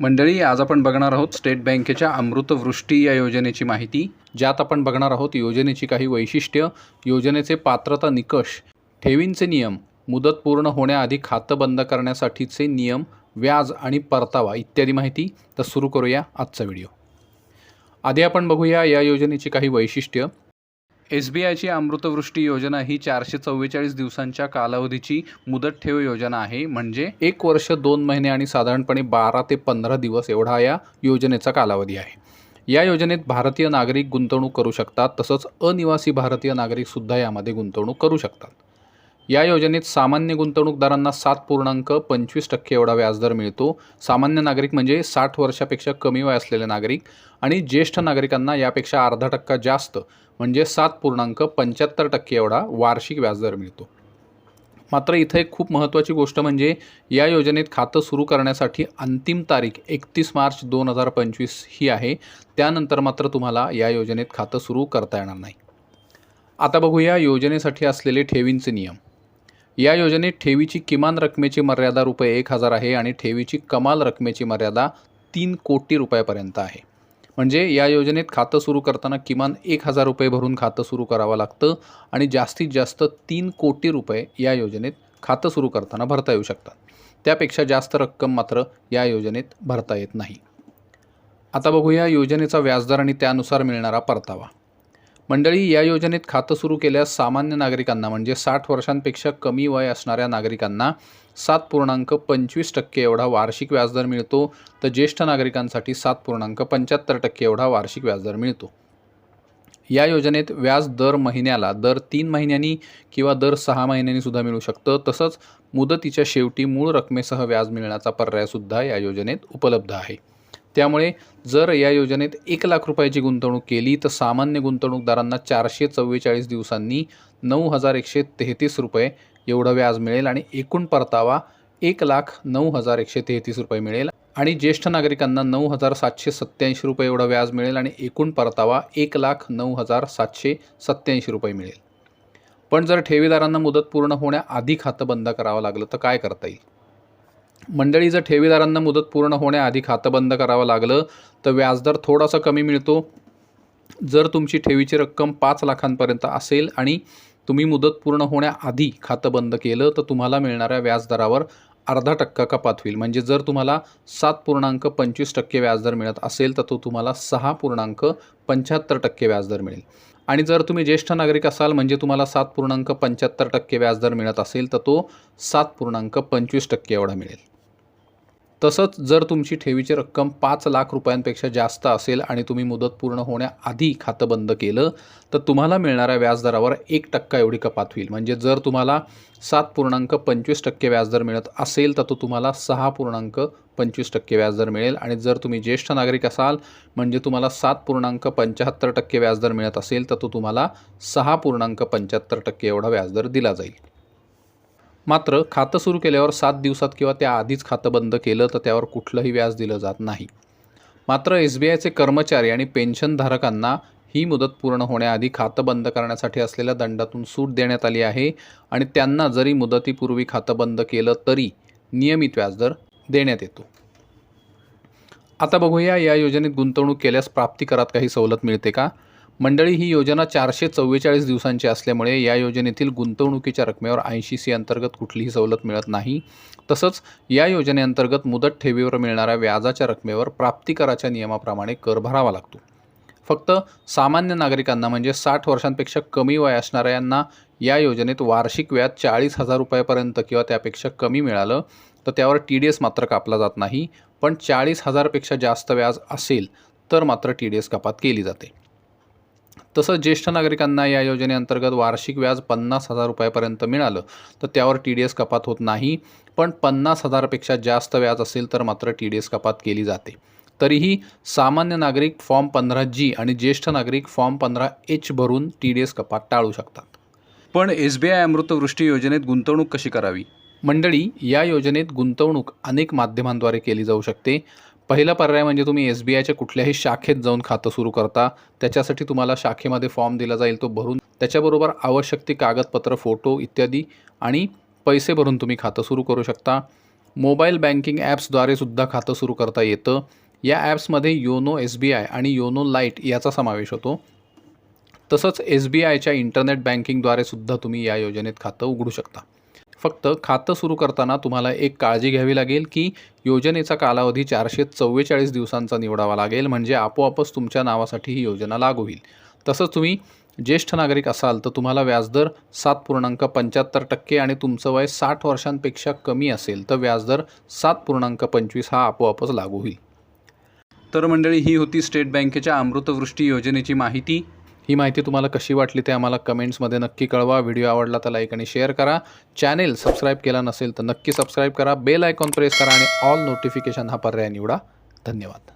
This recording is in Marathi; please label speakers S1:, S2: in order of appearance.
S1: मंडळी आज आपण बघणार आहोत स्टेट बँकेच्या अमृतवृष्टी या योजनेची माहिती. ज्यात आपण बघणार आहोत योजनेची काही वैशिष्ट्य योजनेचे पात्रता निकष ठेवींचे नियम मुदत पूर्ण होण्याआधी खातं बंद करण्यासाठीचे नियम व्याज आणि परतावा इत्यादी माहिती. तर सुरू करूया आजचा व्हिडिओ. आधी आपण बघूया या योजनेची काही वैशिष्ट्य. एस बी आयची अमृतवृष्टी योजना ही चारशे चव्वेचाळीस दिवसांच्या कालावधीची मुदत ठेव योजना आहे. म्हणजे एक वर्ष दोन महिने आणि साधारणपणे बारा ते पंधरा दिवस एवढा या योजनेचा कालावधी आहे. या योजनेत भारतीय नागरिक गुंतवणूक करू शकतात तसंच अनिवासी भारतीय नागरिकसुद्धा यामध्ये गुंतवणूक करू शकतात. या योजनेत सामान्य गुंतवणूकदारांना सात पूर्णांक पंचवीस टक्के एवढा व्याजदर मिळतो. सामान्य नागरिक म्हणजे साठ वर्षापेक्षा कमी वय असलेले नागरिक आणि ज्येष्ठ नागरिकांना यापेक्षा अर्धा टक्का जास्त म्हणजे सात पूर्णांक पंच्याहत्तर टक्के एवढा वार्षिक व्याजदर मिळतो. मात्र इथं एक खूप महत्त्वाची गोष्ट म्हणजे या योजनेत खातं सुरू करण्यासाठी अंतिम तारीख एकतीस मार्च दोन हजार पंचवीस ही आहे. त्यानंतर मात्र तुम्हाला या योजनेत खातं सुरू करता येणार नाही. आता बघूया योजनेसाठी असलेले ठेवींचे नियम. या योजनेत ठेवीची किमान रकमेची मर्यादा रुपये एक हजार आहे आणि ठेवीची कमाल रकमेची मर्यादा तीन कोटी रुपयापर्यंत आहे. म्हणजे या योजनेत खातं सुरू करताना किमान एक हजार रुपये भरून खातं सुरू करावं लागतं आणि जास्तीत जास्त तीन कोटी रुपये या योजनेत खातं सुरू करताना भरता येऊ शकतात. त्यापेक्षा जास्त रक्कम मात्र या योजनेत भरता येत नाही. आता बघूया योजनेचा व्याजदर आणि त्यानुसार मिळणारा परतावा. मंडळी या योजनेत खातं सुरू केल्यास सामान्य नागरिकांना म्हणजे साठ वर्षांपेक्षा कमी वय असणाऱ्या नागरिकांना सात पूर्णांक पंचवीस टक्के एवढा वार्षिक व्याजदर मिळतो. तर ज्येष्ठ नागरिकांसाठी सात पूर्णांक पंच्याहत्तर टक्के एवढा वार्षिक व्याजदर मिळतो. या योजनेत व्याज दर महिन्याला दर तीन महिन्यांनी किंवा दर सहा महिन्यांनी सुद्धा मिळू शकतं. तसंच मुदतीच्या शेवटी मूळ रकमेसह व्याज मिळण्याचा पर्यायसुद्धा या योजनेत उपलब्ध आहे. त्यामुळे जर या योजनेत एक लाख रुपयाची गुंतवणूक केली तर सामान्य गुंतवणूकदारांना चारशे चव्वेचाळीस दिवसांनी नऊ हजार एकशे तेहतीस रुपये एवढं व्याज मिळेल आणि एकूण परतावा एक लाख नऊ हजार एकशे तेहतीस रुपये मिळेल. आणि ज्येष्ठ नागरिकांना नऊ हजार सातशे सत्त्याऐंशी रुपये एवढं व्याज मिळेल आणि एकूण परतावा एक लाख नऊ हजार सातशे सत्त्याऐंशी रुपये मिळेल. पण जर ठेवीदारांना मुदत पूर्ण होण्याआधी खातं बंद करावं लागलं तर काय करता येईल? मंडळी जर ठेवीदारांना मुदत पूर्ण होण्याआधी खातं बंद करावं लागलं तर व्याजदर थोडासा कमी मिळतो. जर तुमची ठेवीची रक्कम पाच लाखांपर्यंत असेल आणि तुम्ही मुदत पूर्ण होण्याआधी खातं बंद केलं तर तुम्हाला मिळणाऱ्या व्याजदरावर अर्धा टक्का कपात होईल. म्हणजे जर तुम्हाला सात पूर्णांक पंचवीस टक्के व्याजदर मिळत असेल तर तो तुम्हाला सहा पूर्णांक पंच्याहत्तर टक्के व्याजदर मिळेल. आणि जर तुम्ही ज्येष्ठ नागरिक असाल म्हणजे तुम्हाला सात पूर्णांक पंच्याहत्तर टक्के व्याजदर मिळत असेल तर तो सात पूर्णांक पंचवीस टक्के एवढा मिळेल. तसंच जर तुमची ठेवीची रक्कम पाच लाख रुपयांपेक्षा जास्त असेल आणि तुम्ही मुदत पूर्ण होण्याआधी खातं बंद केलं तर तुम्हाला मिळणाऱ्या व्याजदरावर एक टक्का एवढी कपात होईल. म्हणजे जर तुम्हाला सात पूर्णांक पंचवीस टक्के व्याजदर मिळत असेल तर तो तुम्हाला सहा पूर्णांक पंचवीस टक्के व्याजदर मिळेल आणि जर तुम्ही ज्येष्ठ नागरिक असाल म्हणजे तुम्हाला सात पूर्णांक पंच्याहत्तर टक्के व्याजदर मिळत असेल तर तो तुम्हाला सहा पूर्णांक पंच्याहत्तर टक्के एवढा व्याजदर दिला जाईल. मात्र खातं सुरू केल्यावर सात दिवसात किंवा त्या आधीच खातं बंद केलं तर त्यावर कुठलंही व्याज दिलं जात नाही. मात्र एस बी आयचे कर्मचारी आणि पेन्शनधारकांना ही मुदत पूर्ण होण्याआधी खातं बंद करण्यासाठी असलेल्या दंडातून सूट देण्यात आली आहे आणि त्यांना जरी मुदतीपूर्वी खातं बंद केलं तरी नियमित व्याजदर देण्यात येतो. आता बघूया या योजनेत गुंतवणूक केल्यास प्राप्तिकरात काही सवलत मिळते का? मंडळी ही योजना चारशे चव्वेचाळीस दिवसांची असल्यामुळे या योजनेतील गुंतवणुकीच्या रकमेवर ऐंशी सी अंतर्गत कुठलीही सवलत मिळत नाही. तसंच या योजनेअंतर्गत मुदत ठेवीवर मिळणाऱ्या व्याजाच्या रकमेवर प्राप्तिकराच्या नियमाप्रमाणे कर भरावा लागतो. फक्त सामान्य नागरिकांना म्हणजे साठ वर्षांपेक्षा कमी वय असणाऱ्यांना या योजनेत वार्षिक व्याज चाळीस हजार रुपयापर्यंत किंवा त्यापेक्षा कमी मिळालं तर त्यावर टी डी एस मात्र कापला जात नाही. पण चाळीस हजारपेक्षा जास्त व्याज असेल तर मात्र टी डी एस कपात केली जाते. तसंच ज्येष्ठ नागरिकांना या योजनेअंतर्गत वार्षिक व्याज पन्नास हजार रुपयापर्यंत मिळालं तर त्यावर टी डी एस कपात होत नाही. पण पन्नास हजारपेक्षा जास्त व्याज असेल तर मात्र टी डी एस कपात केली जाते. तरीही सामान्य नागरिक फॉर्म पंधरा जी आणि ज्येष्ठ नागरिक फॉर्म पंधरा एच भरून टी डी एस कपात टाळू शकतात. पण एस बी आय अमृतवृष्टी योजनेत गुंतवणूक कशी करावी? मंडळी या योजनेत गुंतवणूक अनेक माध्यमांद्वारे केली जाऊ शकते. पहिला पर्याय म्हणजे तुम्ही एस बी आयच्या कुठल्याही शाखेत जाऊन खातं सुरू करता. त्याच्यासाठी तुम्हाला शाखेमध्ये फॉर्म दिला जाईल तो भरून त्याच्याबरोबर आवश्यक ती कागदपत्र फोटो इत्यादी आणि पैसे भरून तुम्ही खातं सुरू करू शकता. मोबाईल बँकिंग ॲप्सद्वारे सुद्धा खातं सुरू करता येतं. या ॲप्समध्ये योनो एस बी आय आणि योनो लाइट याचा समावेश होतो. तसंच एस बी आयच्या इंटरनेट बँकिंगद्वारे सुद्धा तुम्ही या योजनेत खातं उघडू शकता. फक्त खातं सुरू करताना तुम्हाला एक काळजी घ्यावी लागेल की योजनेचा कालावधी चारशे चव्वेचाळीस दिवसांचा निवडावा लागेल म्हणजे आपोआपच तुमच्या नावासाठी ही योजना लागू होईल. तसंच तुम्ही ज्येष्ठ नागरिक असाल तर तुम्हाला व्याजदर सात पूर्णांक पंच्याहत्तर टक्के आणि तुमचं वय साठ वर्षांपेक्षा कमी असेल तर व्याजदर सात पूर्णांक पंचवीस हा आपोआपच लागू होईल. तर मंडळी ही होती स्टेट बँकेच्या अमृतवृष्टी योजनेची माहिती. ही माहिती तुम्हाला कशी वाटली ते आम्हाला कमेंट्समध्ये नक्की कळवा. व्हिडिओ आवडला तर लाईक आणि शेअर करा. चॅनेल सबस्क्राईब केला नसेल तर नक्की सबस्क्राईब करा. बेल आयकॉन प्रेस करा आणि ऑल नोटिफिकेशन हा पर्याय निवडा. धन्यवाद.